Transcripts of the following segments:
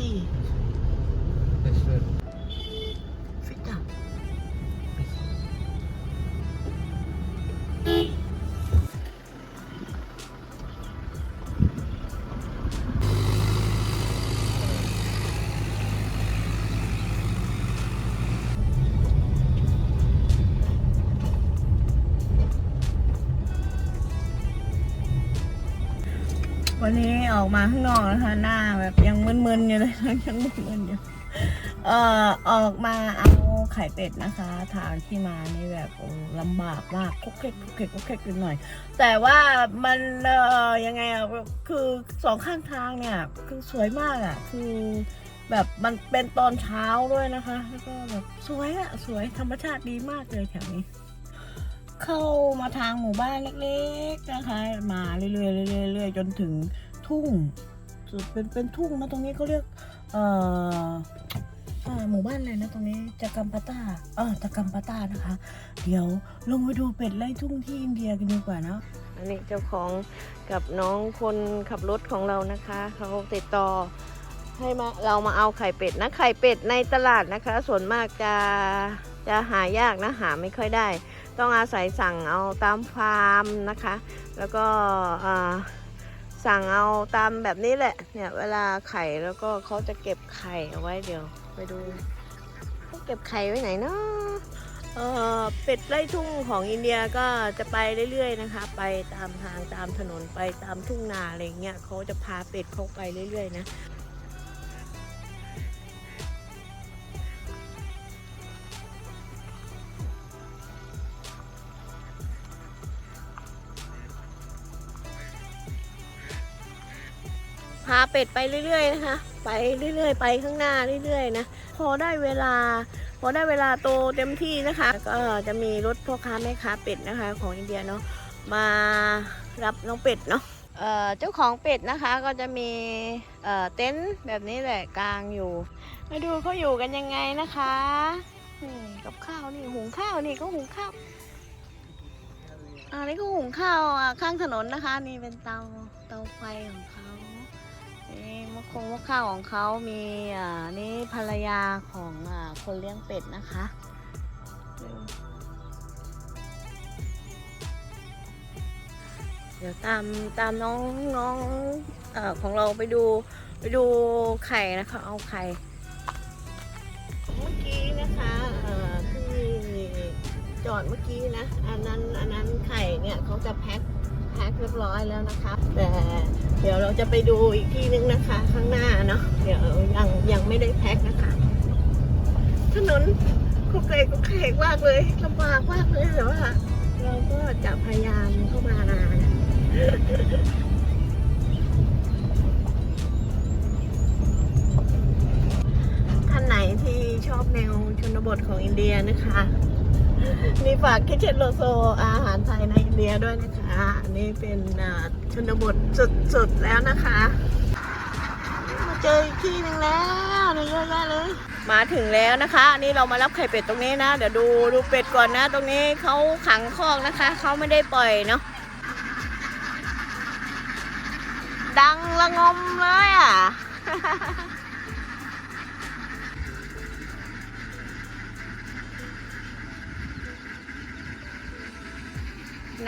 City. Yes, sir. วันนี้ออกมาข้างนอกนะคะ หน้าแบบยังมึนๆอยู่เลยยังมึนๆอยู่เอ่อออกมาเอาไข่เป็ดนะคะทางที่มานี่แบบโอ้ลำบากมากคุกเค็กคุกเค็กคุกเค็กนิดหน่อย แต่ว่ามันเอ่อยังไงอะคือสองข้างทางเนี่ย คือสวยมากอะ คือแบบมันเป็นตอนเช้าด้วยนะคะ แล้วก็แบบสวยอะ สวยธรรมชาติดีมากเลยแถวนี้ เข้ามาทางหมู่บ้านเล็กๆนะคะ มาเรื่อยๆเรื่อยๆจนถึงทุ่งเป็นเป็นทุ่งนะตรงนี้เขาเรียกเอ่อหมู่บ้านอะไรนะตรงนี้จากกัมปาตาเออจากกัมปาตานะคะ เดี๋ยวลงไปดูเป็ดไล่ทุ่งที่อินเดียกันดีกว่าเนะอันนี้เจ้าของกับน้องคนขับรถของเรานะคะเขาติดต่อให้มาเรามาเอาไข่เป็ดนะไข่เป็ดในตลาดนะคะ ส่วนมากจะจะหายากนะหาไม่ค่อยได้ ต้องอาศัยสั่งเอาตามฟาร์มนะคะ แล้วก็สั่งเอาตามแบบนี้แหละ เนี่ยเวลาไข่แล้วก็เขาจะเก็บไข่เอาไว้เดี๋ยวไปดูเขาเก็บไข่ไว้ไหนเนาะเออเป็ดไล่ทุ่งของอินเดียก็จะไปเรื่อยๆนะคะ ไปตามทางตามถนนไปตามทุ่งนาอะไรเงี้ยเขาจะพาเป็ดเขาไปเรื่อยๆนะาเป็ดไปเรื่อยๆนะคะไปเรื่อยๆ ไปข้างหน้าเรื่อยๆนะพอได้เวลา พอได้เวลาโตเต็มที่นะคะ ก็จะมีรถพ่อค้าแม่ค้าเป็ดนะคะ ของอินเดียเนาะมารับน้องเป็ดเนาะเจ้าของเป็ดนะคะก็จะมีเเต็นท์แบบนี้แหละกลางอยู่ มาดูเขาอยู่กันยังไงนะคะนี่กับข้าวนี่หุงข้าวนี่ก็หุงข้าวอันนี้ก็หุงข้าวข้างถนนนะคะ นี่เป็นเตาเตาไฟของเขา นี่มะคงมะข้าวของเขามีอ่านี่ภรรยาของอ่าคนเลี้ยงเป็ดนะคะเดี๋ยวตามตามน้องน้องเอ่อของเราไปดูไปดูไข่นะคะ เอาไข่เมื่อกี้นะคะเอ่อที่จอดเมื่อกี้นะ อันนั้นอันนั้นไข่เนี่ยเขาจะแพ็ค พ็คเรียบร้อยแล้วนะคะ แต่เดี๋ยวเราจะไปดูอีกที่นึงนะคะ ข้างหน้าเนาะเดี๋ยวยังยังไม่ได้แพ็คนะคะ ถนนคุกเกกคุกเกมากเลยลำบากมากเลยแต่ว่าเราก็จะพยายามเข้ามานะท่านไหนที่ชอบแนวชนบทของอินเดียนะคะ นี่ฝากคิเชนโลโซอาหารไทยในอินเดียด้วยนะคะ อันนี้เป็นชนบทสุดๆแล้วนะคะ มาเจออีกที่หนึ่งแล้วเนี่ยเยอะแยะเลย มาถึงแล้วนะคะ อันนี้เรามารับไข่เป็ดตรงนี้นะ เดี๋ยวดูดูเป็ดก่อนนะ ตรงนี้เขาขังคอกนะคะ เขาไม่ได้ปล่อยเนาะ ดังละงมเลยอะ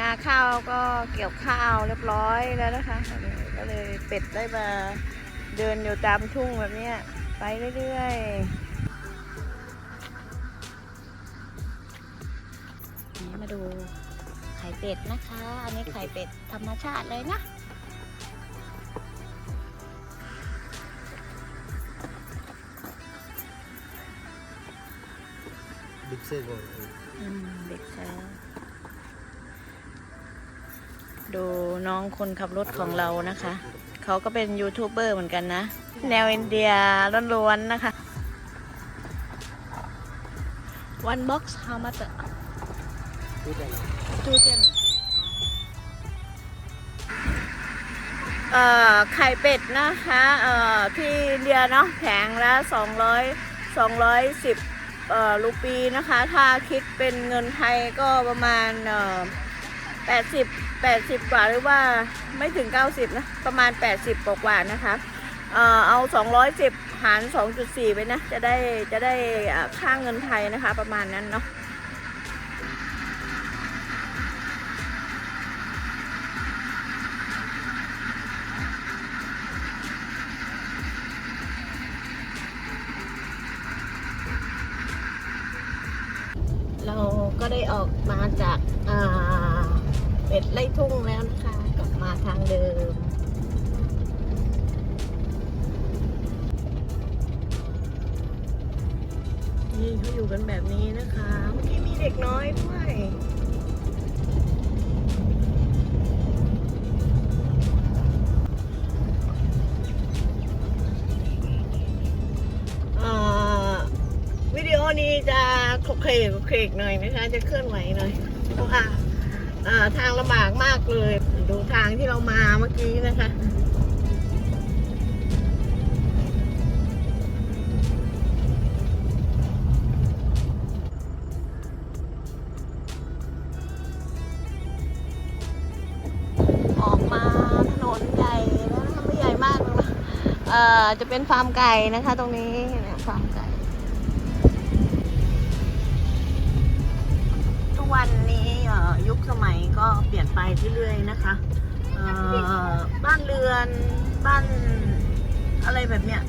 นาข้าวก็เกี่ยวข้าวเรียบร้อยแล้วนะคะตอนนี้ก็เลยเป็ดได้มาเดินอยู่ตามทุ่งแบบเนี้ยไปเรื่อยๆนี่มาดูไข่เป็ดนะคะ อันนี้ไข่เป็ดธรรมชาติเลยนะ Big size one. อืมเด็กแซ่ ดูน้องคนขับรถของเรานะคะ เขาก็เป็นยูทูบเบอร์เหมือนกันนะ แนวอินเดียล้วนๆนะคะ one box how much Two ten. two ten เอ่อไข่เป็ดนะคะเอ่อที่อินเดียเนาะแผงละสองร้อยสองร้อยสิบเอ่อรูปีนะคะ ถ้าคิดเป็นเงินไทยก็ประมาณเอ่อ แปดสิบแปดสิบกว่าหรือว่าไม่ถึงเก้าสิบนะ ประมาณแปดสิบกว่านะคะเอ่อเอา 210 หาร 2.4 ไปนะ จะได้จะได้อ่าค่าเงินไทยนะคะ ประมาณนั้นเนาะเราก็ได้ออกมาจากอ่า เป็ดไล่ทุ่งแล้วนะคะ กลับมาทางเดิม นี่เขาอยู่กันแบบนี้นะคะ เมื่อกี้มีเด็กน้อยด้วยอ่าวิดีโอนี้จะคลุกเคลกคลุกเคลกหน่อยนะคะ จะเคลื่อนไหวหน่อยเพราะว่าอ่า ทางลำบากมากเลย ดูทางที่เรามาเมื่อกี้นะคะออกมาถนนใหญ่นะไม่ใหญ่มากนะเอ่อจะเป็นฟาร์มไก่นะคะ ตรงนี้เนี่ยฟาร์มไก่ ยุคสมัยก็เปลี่ยนไปเรื่อยๆนะคะบ้านเรือนบ้านอะไรแบบเนี้ย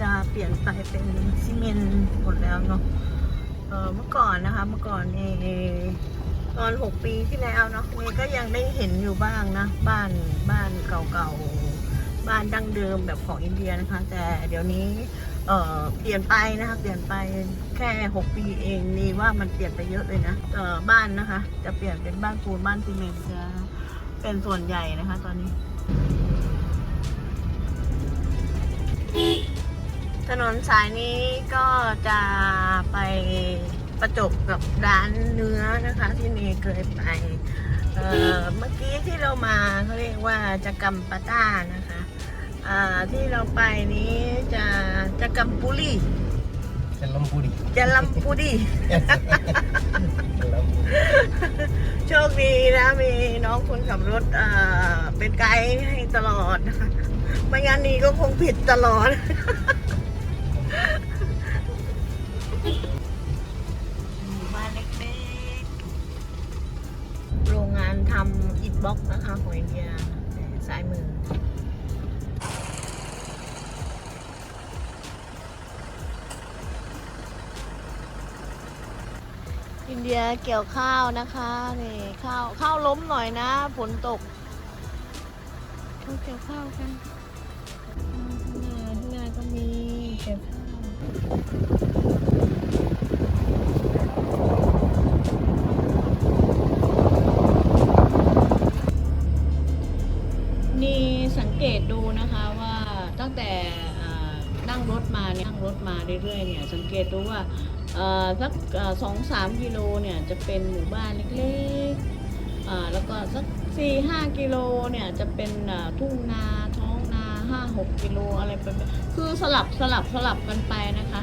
จะเปลี่ยนไปเป็นซีเมนต์หมดแล้วเนาะเมื่อก่อนนะคะเมื่อก่อนเอตอนหกปีที่แล้วเนาะเมก็ยังได้เห็นอยู่บ้างนะ บ้านบ้านเก่าๆ บ้านดั้งเดิมแบบของอินเดียนะคะ แต่เดี๋ยวนี้เปลี่ยนไปนะคะเปลี่ยนไป ค่หกปีเองนี่ว่ามันเปลี่ยนไปเยอะเลยนะเอ่อบ้านนะคะ จะเปลี่ยนเป็นบ้านปูนบ้านซีเมนต์จะเป็นส่วนใหญ่นะคะ ตอนนี้ ถนนสายนี้ก็จะไปประจบกับร้านเนื้อนะคะ ที่นี่เคยไปเมื่อกี้ที่เรามาเขาเรียกว่าจะกัมปาต้านะคะที่เราไปนี้จะจะกัมปุรี จะลำพูดิจะลัมปุรีโชคดีนะมีน้องคนขับรถอ่าเป็นไกด์ให้ตลอดนะคะไม่งั้นนี้ก็คงผิดตลอด หมู่บ้านเล็กๆ โรงงานทำอิฐบล็อกนะคะของอินเดียซ้ายมือ อินเดียเกี่ยวข้าวนะคะนี่ข้าวข้าวล้มหน่อยนะฝนตกเขาเกี่ยวข้าวกันอืมข้างหน้าข้างหน้าก็มีเกี่ยวข้าวนี่สังเกตดูนะคะว่าตั้งแต่อ่านั่งรถมาเนี่ยนั่งรถมาเรื่อยๆเนี่ยสังเกตดูว่าเอ่อ สักสองสามกิโลเนี่ยจะเป็นหมู่บ้านเล็กๆแล้วก็สักสี่ห้ากิโลเนี่ยจะเป็นทุ่งนาท้องนาห้าหกกิโลอะไรไปคือสลับสลับสลับกันไปนะคะ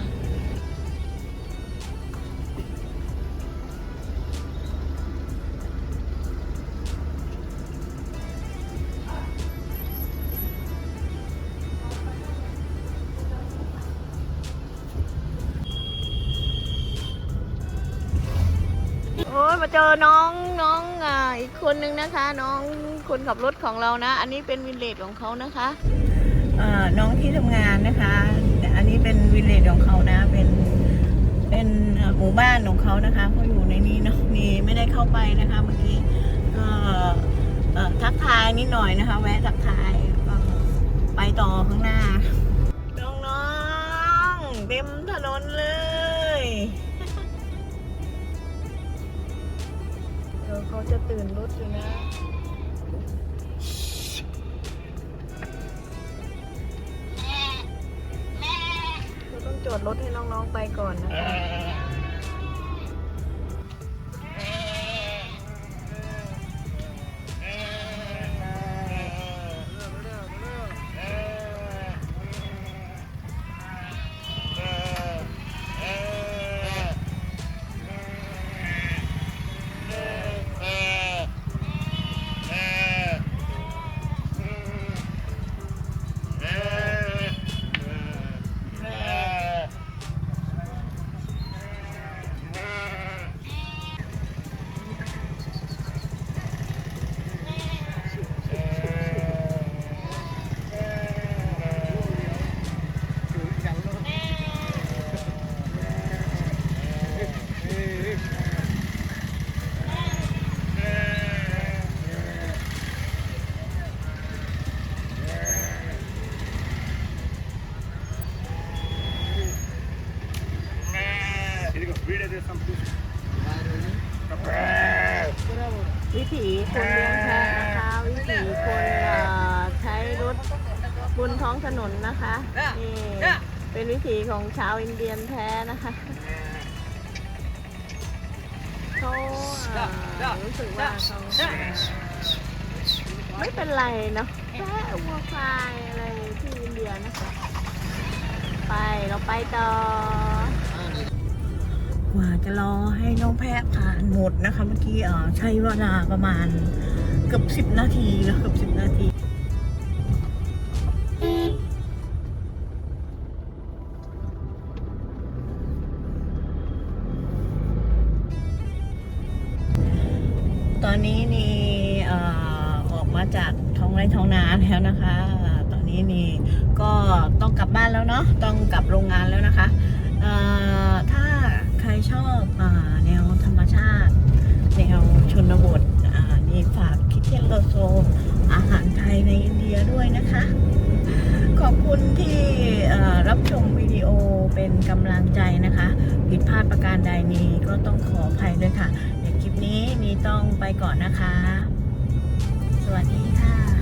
เจอน้องน้องอ่าอีกคนนึงนะคะ น้องคนขับรถของเรานะ อันนี้เป็นวินเลจของเขานะคะอ่าน้องที่ทำงานนะคะแต่อันนี้เป็นวินเลจของเขานะ เป็นเป็นหมู่บ้านของเขานะคะเขาอยู่ในนี้เนาะนี่ไม่ได้เข้าไปนะคะเมื่อกี้ก็ทักทายนิดหน่อยนะคะ แวะทักทายไปต่อข้างหน้า น้องๆเต็มถนนเลย เขาจะตื่นรถอยู่นะเราต้องจอดรถให้น้องๆไปก่อนนะคะ บนท้องถนนนะคะนี่เป็นวิถีของชาวอินเดียนแท้นะคะเขาอ่ารู้สึกว่าเขาไม่เป็นไรเนาะแค่วัวควายอะไรที่อินเดียนะคะ ไปเราไปต่อกว่าจะรอให้น้องแพะผ่านหมดนะคะ เมื่อกี้เอ่อใช้เวลาประมาณเกือบสิบนาทีแล้วเกือบสิบนาที ตอนนี้นี่ออกมาจากท้องไร่ท้องนาแล้วนะคะ ตอนนี้นี่ก็ต้องกลับบ้านแล้วเนาะต้องกลับโรงงานแล้วนะคะถ้าใครชอบอแนวธรรมชาติ แนวชนบทนี่ฝากคิดเทียนโลโซอาหารไทยในอินเดียด้วยนะคะ ขอบคุณที่รับชมวิดีโอเป็นกำลังใจนะคะ ผิดพลาดประการใดนี้ก็ต้องขออภัยด้วยค่ะ นี้มีต้องไปก่อนนะคะ สวัสดีค่ะ